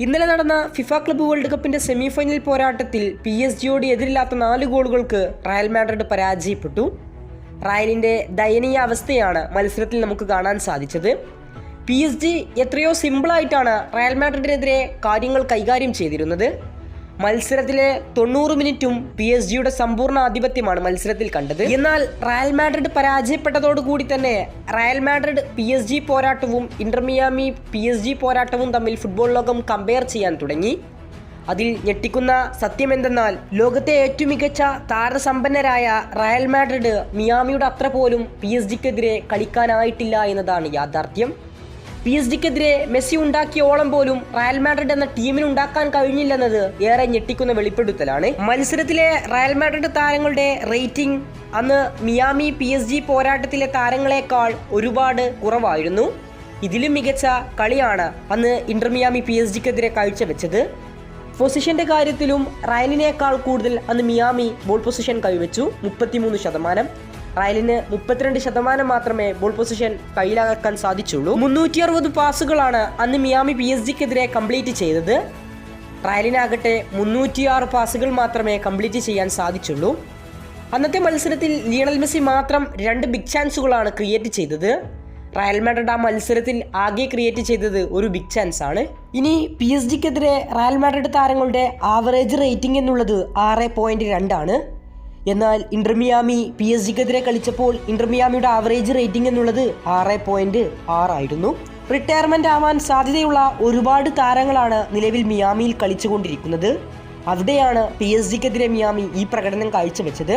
ഇന്നലെ നടന്ന FIFA club world കപ്പിന്റെ സെമി ഫൈനൽ പോരാട്ടത്തിൽ പി എസ് ജിയോട് എതിരില്ലാത്ത നാല് ഗോളുകൾക്ക് റയൽ മാഡ്രിഡ് പരാജയപ്പെട്ടു. റയലിന്റെ ദയനീയ അവസ്ഥയാണ് മത്സരത്തിൽ നമുക്ക് കാണാൻ സാധിച്ചത്. പി എസ് ജി എത്രയോ സിമ്പിളായിട്ടാണ് റയൽ മാഡ്രിഡിനെതിരെ കാര്യങ്ങൾ കൈകാര്യം ചെയ്തിരുന്നത്. മത്സരത്തിലെ തൊണ്ണൂറ് മിനിറ്റും പി എസ് ജിയുടെ സമ്പൂർണ ആധിപത്യമാണ് മത്സരത്തിൽ കണ്ടത്. എന്നാൽ റയൽ മാഡ്രിഡ് പരാജയപ്പെട്ടതോടുകൂടി തന്നെ Real Madrid P S G പോരാട്ടവും Inter Miami P S G പോരാട്ടവും തമ്മിൽ ഫുട്ബോൾ ലോകം കമ്പയർ ചെയ്യാൻ തുടങ്ങി. അതിൽ ഞെട്ടിക്കുന്ന സത്യമെന്തെന്നാൽ ലോകത്തെ ഏറ്റവും മികച്ച താരസമ്പന്നരായ റയൽ മാഡ്രിഡ് മിയാമിയുടെ അത്ര പോലും പി എസ് ജിക്കെതിരെ കളിക്കാനായിട്ടില്ല എന്നതാണ് യാഥാർത്ഥ്യം. പി എസ് ഡിക്കെതിരെ മെസ്സി ഉണ്ടാക്കിയ ഓളം പോലും റയൽ മാഡ്രിഡ് എന്ന ടീമിന് ഉണ്ടാക്കാൻ കഴിഞ്ഞില്ലെന്നത് ഏറെ ഞെട്ടിക്കുന്ന വെളിപ്പെടുത്തലാണ്. മത്സരത്തിലെ റയൽ മാഡ്രിഡ് താരങ്ങളുടെ റേറ്റിംഗ് അന്ന് മിയാമി പി എസ് ജി പോരാട്ടത്തിലെ താരങ്ങളെക്കാൾ ഒരുപാട് കുറവായിരുന്നു. ഇതിലും മികച്ച കളിയാണ് അന്ന് ഇന്റർമിയാമി പി എസ് ജിക്കെതിരെ കാഴ്ചവെച്ചത്. പൊസിഷന്റെ കാര്യത്തിലും റയലിനേക്കാൾ കൂടുതൽ അന്ന് മിയാമി ബോൾ പൊസിഷൻ കൈവച്ചു മുപ്പത്തിമൂന്ന് ശതമാനം. റയലിന് മുപ്പത്തിരണ്ട് ശതമാനം മാത്രമേ ബോൾ പൊസിഷൻ കയ്യിലാക്കാൻ സാധിച്ചുള്ളൂ. മുന്നൂറ്റി അറുപത് പാസുകളാണ് അന്ന് മിയാമി പി എസ് ജിക്കെതിരെ കംപ്ലീറ്റ് ചെയ്തത്. റയലിനാകട്ടെ മുന്നൂറ്റിയാറ് പാസുകൾ മാത്രമേ കംപ്ലീറ്റ് ചെയ്യാൻ സാധിച്ചുള്ളൂ. അന്നത്തെ മത്സരത്തിൽ ലിയണൽ മെസ്സി മാത്രം രണ്ട് ബിഗ് ചാൻസുകളാണ് ക്രിയേറ്റ് ചെയ്തത്. റയൽ മാഡ്രിഡ് ആ മത്സരത്തിൽ ആകെ ക്രിയേറ്റ് ചെയ്തത് ഒരു ബിഗ് ചാൻസ് ആണ്. ഇനി പി എസ് ജിക്കെതിരെ റയൽ മാഡ്രിഡ് താരങ്ങളുടെ ആവറേജ് റേറ്റിംഗ് എന്നുള്ളത് ആറ് പോയിന്റ് രണ്ടാണ് എന്നാൽ ഇന്റർമിയാമി പി എസ് ജിക്കെതിരെ കളിച്ചപ്പോൾ ഇന്റർമിയാമിയുടെ ആവറേജ് റേറ്റിംഗ് എന്നുള്ളത് ആറ് പോയിന്റ് ആറായിരുന്നു റിട്ടയർമെന്റ് ആവാൻ സാധ്യതയുള്ള ഒരുപാട് താരങ്ങളാണ് നിലവിൽ മിയാമിയിൽ കളിച്ചുകൊണ്ടിരിക്കുന്നത്. അവിടെയാണ് പി എസ് ജിക്കെതിരെ മിയാമി ഈ പ്രകടനം കാഴ്ചവെച്ചത്.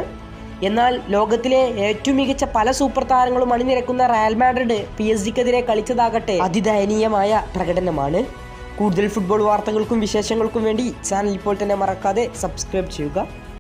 എന്നാൽ ലോകത്തിലെ ഏറ്റവും മികച്ച പല സൂപ്പർ താരങ്ങളും അണിനിരക്കുന്ന റയൽ മാഡ്രിഡ് പി എസ് ജിക്കെതിരെ കളിച്ചതാകട്ടെ അതിദയനീയമായ പ്രകടനമാണ്. കൂടുതൽ ഫുട്ബോൾ വാർത്തകൾക്കും വിശേഷങ്ങൾക്കും വേണ്ടി ചാനൽ ഇപ്പോൾ തന്നെ മറക്കാതെ സബ്സ്ക്രൈബ് ചെയ്യുക.